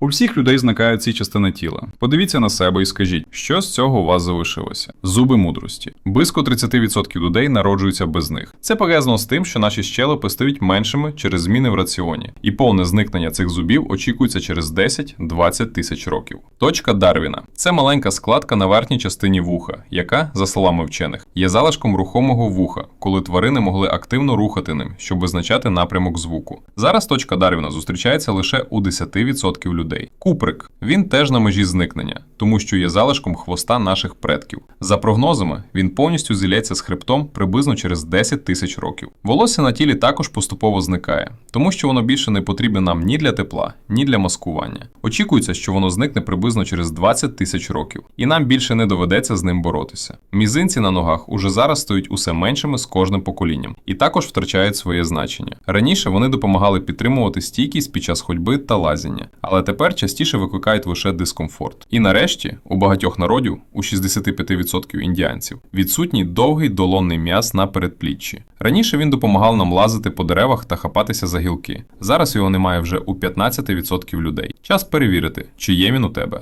У всіх людей зникають ці частини тіла. Подивіться на себе і скажіть, що з цього у вас залишилося? Зуби мудрості. Близько 30% людей народжуються без них. Це пов'язано з тим, що наші щелепи стають меншими через зміни в раціоні, і повне зникнення цих зубів очікується через 10-20 тисяч років. Точка Дарвіна це маленька складка на верхній частині вуха, яка, за словами вчених, є залишком рухомого вуха, коли тварини могли активно рухати ним, щоб визначати напрямок звуку. Зараз точка Дарвіна зустрічається лише у 10% людей. Куприк. Він теж на межі зникнення, тому що є залишком хвоста наших предків. За прогнозами, він повністю зілється з хребтом приблизно через 10 тисяч років. Волосся на тілі також поступово зникає, тому що воно більше не потрібне нам ні для тепла, ні для маскування. Очікується, що воно зникне приблизно через 20 тисяч років, і нам більше не доведеться з ним боротися. Мізинці на ногах уже зараз стають усе меншими з кожним поколінням і також втрачають своє значення. Раніше вони допомагали підтримувати стійкість під час ходьби та лазіння, але тепер частіше викликають лише дискомфорт. І нарешті, у багатьох народів, у 65% індіанців, відсутній довгий долонний м'яз на передпліччі. Раніше він допомагав нам лазити по деревах та хапатися за гілки. Зараз його немає вже у 15% людей. Час перевірити, чи є він у тебе.